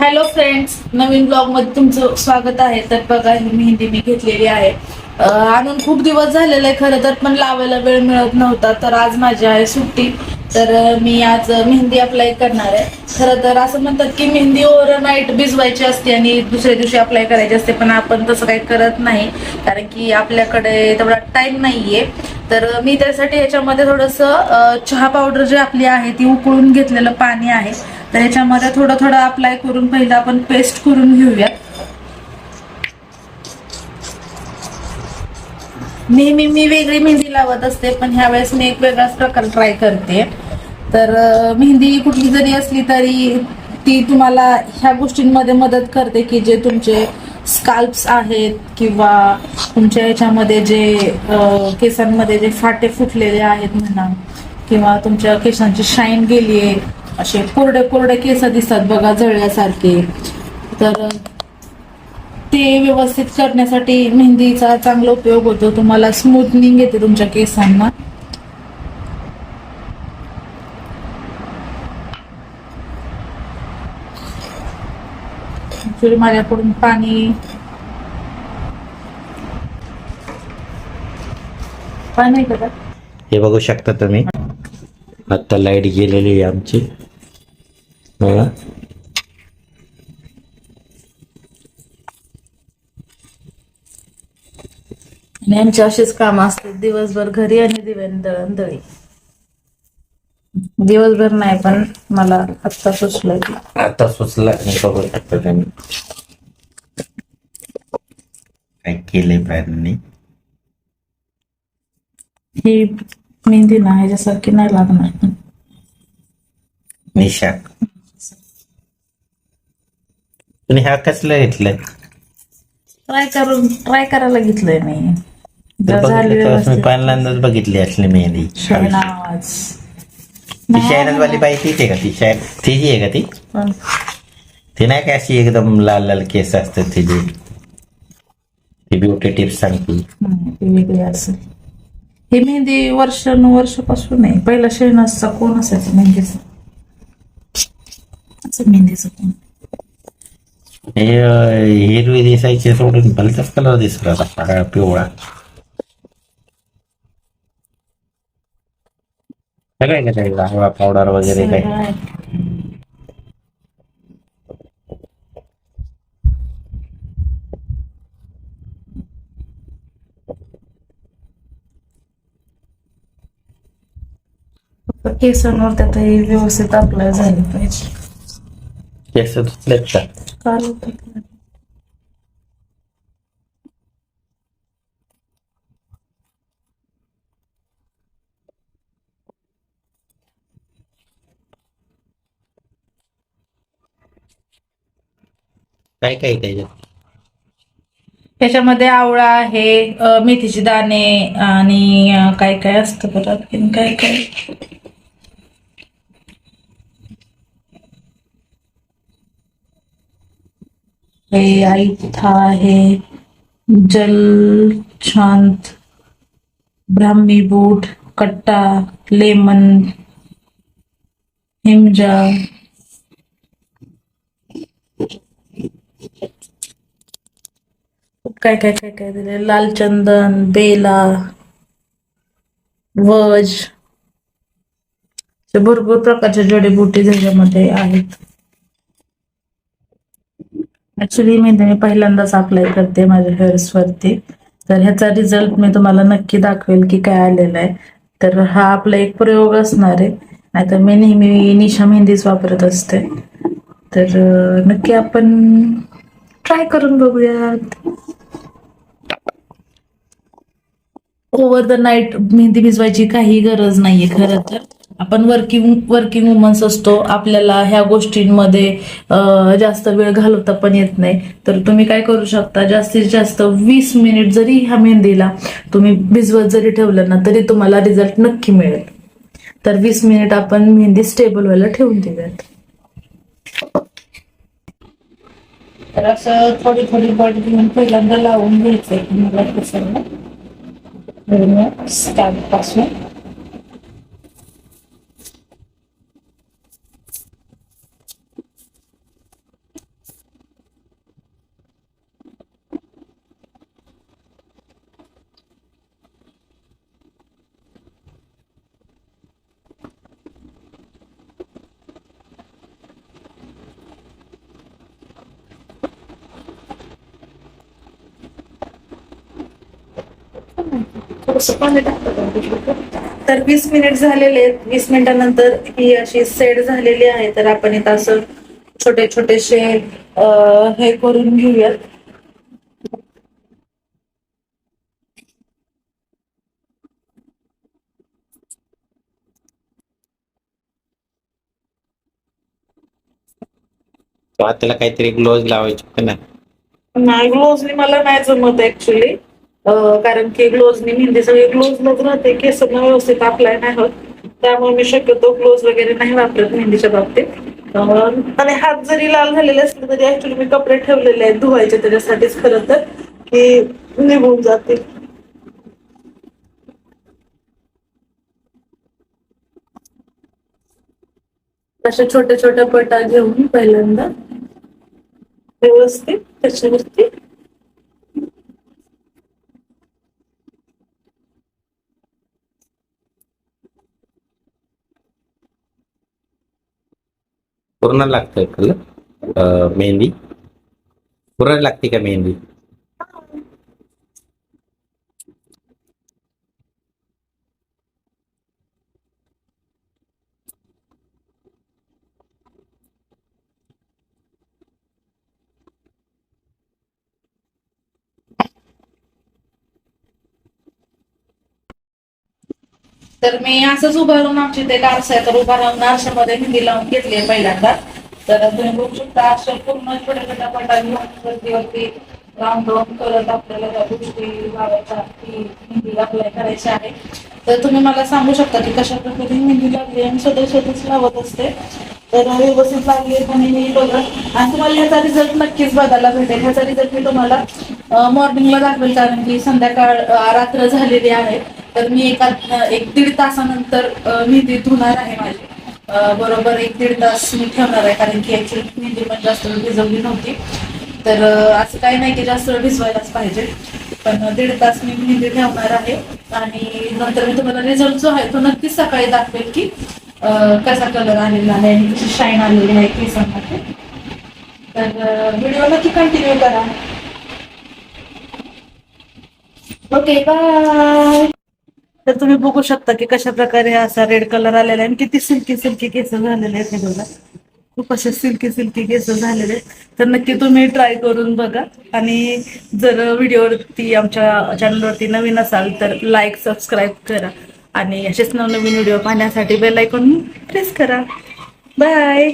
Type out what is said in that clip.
Hello friends नवीन ब्लॉगमध्ये तुमचं स्वागत आहे. तर बघा ही मेहंदी मी घेतलेली आहे. आणून खूप दिवस झालेले आहे खरं तर पण लावायला वेळ मिळत नव्हता. तर आज माझी आहे सुट्टी. तर मी आज मेहंदी अप्लाय करणार आहे. खरं तर असं म्हणतात की मेहंदी ओव्हर नाईट भिजवायची असते आणि दुसऱ्या दिवशी अप्लाय करायची असते पण आपण तसं काही करत नाही. कारण की आपल्याकडे तेवढा टाइम नाहीये. तर मी त्यासाठी याच्यामध्ये थोडंसं चहा पावडर जी आपली आहे ती उकळून घेतलेलं पाणी आहे. तर याच्यामध्ये थोडं थोडं अप्लाय करून पहिलं आपण पेस्ट करून घेऊया नेहमी मी वेगळी मेहंदी लावत असते पण ह्या वेळेस मी एक वेगळाच प्रकार ट्राय करते. तर मेहंदी कुठली जरी असली तरी ती तुम्हाला ह्या गोष्टींमध्ये मदत करते की जे तुमचे स्काल्प्स आहेत किंवा तुमच्या याच्यामध्ये जे केसांमध्ये जे फाटे फुटलेले आहेत म्हणा किंवा तुमच्या केसांची शाईन गेली आहे असे कोरडे कोरडे केस दिसतात बघा जळल्यासारखे. तर ते व्यवस्थित करण्यासाठी मेहंदीचा चांगला उपयोग होतो. तुम्हाला स्मूथनिंग येते तुमच्या केसांना. माझ्याकडून पाणी पाणी नाही का? हे बघू शकता तुम्ही. आता लाइट गेलेली आहे आमची. आणि यांचे असेच काम असतात. दिवसभर घरी आणि दिव्याने दळण दळी. दिवसभर नाही पण मला आत्ता सुचलंय की आता सुचला हे बघू शकता तुम्ही काय केलंय प्राण्यांनी? ही मेहंदी ना ह्याच्यासारखी नाही लागणार. निशा. तुम्ही हा कसलं घेतलंय? ट्राय करून ट्राय करायला घेतलंय मी. जर झाली बघितलं तेव्हाच मी व्यवस्थित. पहिल्यांदाच बघितली असली मेहंदी. शहनाज ती शायनच वाली बाई तीच आहे का ती? शायन तिची आहे का ती? पण ती नाही का अशी एकदम लाल लाल केस असतात तिची? ती ब्युटी टिप्स सांगते. नाही, ती वेगळी असेल. ही मेहंदी वर्षानुवर्षापासून आहे. पहिला शहनाजचा कोण असायचा? मेहंदीचा. असं मेहंदीचा कोण? हे हिरवी दिसायची सोडून भलताच कलर दिसला काळा पिवळा. सगळे का काही? गावा पावडर वगैरे काय केसांवर त्यात व्यवस्थित अप्लाय झाले पाहिजे. केस धुतलेत का? काल होतं. काय काय त्याच्यात त्याच्यामध्ये आवळा आहे अ, मेथीचे दाणे आणि अ, काय काय असतं परत आणखीन काय काय हे आईथा आहे जल शांत ब्राह्मी बूट, कट्टा, लेमन, हिमजा। काय काय काय काय दिले लाल चंदन, बेला, वज. भरपूर प्रकारच्या जडीबुटी त्याच्यामध्ये आहेत. ऍक्च्युली मी मी पहिल्यांदाच अप्लाय करते माझ्या हेअर्स वरती. तर ह्याचा रिझल्ट मी तुम्हाला नक्की दाखवेल की काय आलेला आहे. तर हा आपला एक प्रयोग असणार आहे. नाहीतर मी नेहमी निशा मेहंदीच वापरत असते. तर नक्की आपण ट्राय करून बघूयात. ओव्हर द नाईट मेहंदी भिजवायची काही गरज नाहीये खरं तर. आपण वर्किंग वर्किंग वुमन्स असतो. आपल्याला ह्या गोष्टींमध्ये जास्त वेळ घालवता पण येत नाही. तर तुम्ही काय करू शकता जास्तीत जास्त वीस मिनिट जरी ह्या मेहंदीला तुम्ही भिजवत जरी ठेवलं ना तरी तुम्हाला रिझल्ट नक्की मिळेल. तर वीस मिनिट आपण मेहंदी स्टेबल व्हायला ठेवून देऊयात. तर असं थोडी थोडी बट घेऊन पहिल्यांदा लावून घ्यायचंय. मला कसं स्टॅम्पपासून. थोडस पाणी टाकतो तर वीस मिनिट झालेले आहेत. वीस मिनिटानंतर ही अशी सेट झालेली आहे. तर आपण इथं असं छोटे छोटेसे हे करून घेऊयात. त्याला काहीतरी ग्लोव्ज लावायचे का नाही ग्लोव्हजनी मला नाही जमत ऍक्च्युली कारण की ग्लोव्हजनी मेहंदी सगळी ग्लोव्हजलाच राहते. केस व्यवस्थित अप्लाय नाही होत. त्यामुळे मी शक्यतो ग्लोव्ज वगैरे नाही वापरत मेहंदीच्या बाबतीत. आणि हात जरी लाल झालेले असले तरी ऍक्च्युली मी कपडे ठेवलेले आहेत धुवायचे त्याच्यासाठीच खरं तर की निघून जातील. अशा छोट्या छोट्या पटा घेऊन पहिल्यांदा व्यवस्थित त्याच्यावरती पूर्ण लागतंय कलर मेहंदी पूर्ण लागते का मेहंदी तर मी असंच उभं राहून आमची ते आरसा आहे तर उभा राहून आरशामध्ये हिंदी लावून घेतली आहे पहिल्यांदा. तर तुम्ही बघू शकता अशा पूर्ण छोट्या छोट्या पटा घेऊन वरती राऊंड राऊंड करत आपल्याला त्या गोष्टी लावायच्या की अप्लाय करायची आहे. तर तुम्ही मला सांगू शकता की कशा प्रकारे हिंदी लागली आणि स्वतः स्वतःच लावत असते. तर व्यवस्थित लागली आहे पण मी बघा आणि तुम्हाला ह्याचा रिझल्ट नक्कीच बघायला भेटेल. ह्याचा रिझल्ट मी तुम्हाला मॉर्निंगला दाखवेल कारण की संध्याकाळ रात्र झालेली आहे. तर मी एका एक दीड तासानंतर अं, मेहंदी धुणार आहे माझी. बरोबर एक दीड तास मी ठेवणार आहे कारण की ॲक्च्युली मेहंदी पण जास्त वेळ भिजवली नव्हती. तर असं काही नाही की जास्त वेळ भिजवायलाच पाहिजे. पण दीड तास मी मेहंदी ठेवणार आहे आणि नंतर मी तुम्हाला रिझल्ट जो आहे तो नक्कीच सकाळी दाखवेल की कसा कलर आलेला आहे आणि कशी शाईन आलेली आहे केसांमध्ये तर व्हिडिओ नक्की कंटिन्यू करा. ओके बाय तर तुम्ही बघू शकता की कशा प्रकारे असा रेड कलर आलेला आहे. आणि किती सिल्की सिल्की केस झालेले आहेत हे बघा. खूप असे सिल्की सिल्की केस झालेले आहेत. तर नक्की तुम्ही ट्राय करून बघा. आणि जर व्हिडिओवरती आमच्या चॅनलवरती नवीन असाल तर लाईक सबस्क्राईब करा. आणि असेच नवनवीन व्हिडिओ पाहण्यासाठी बेल आयकॉन प्रेस करा. बाय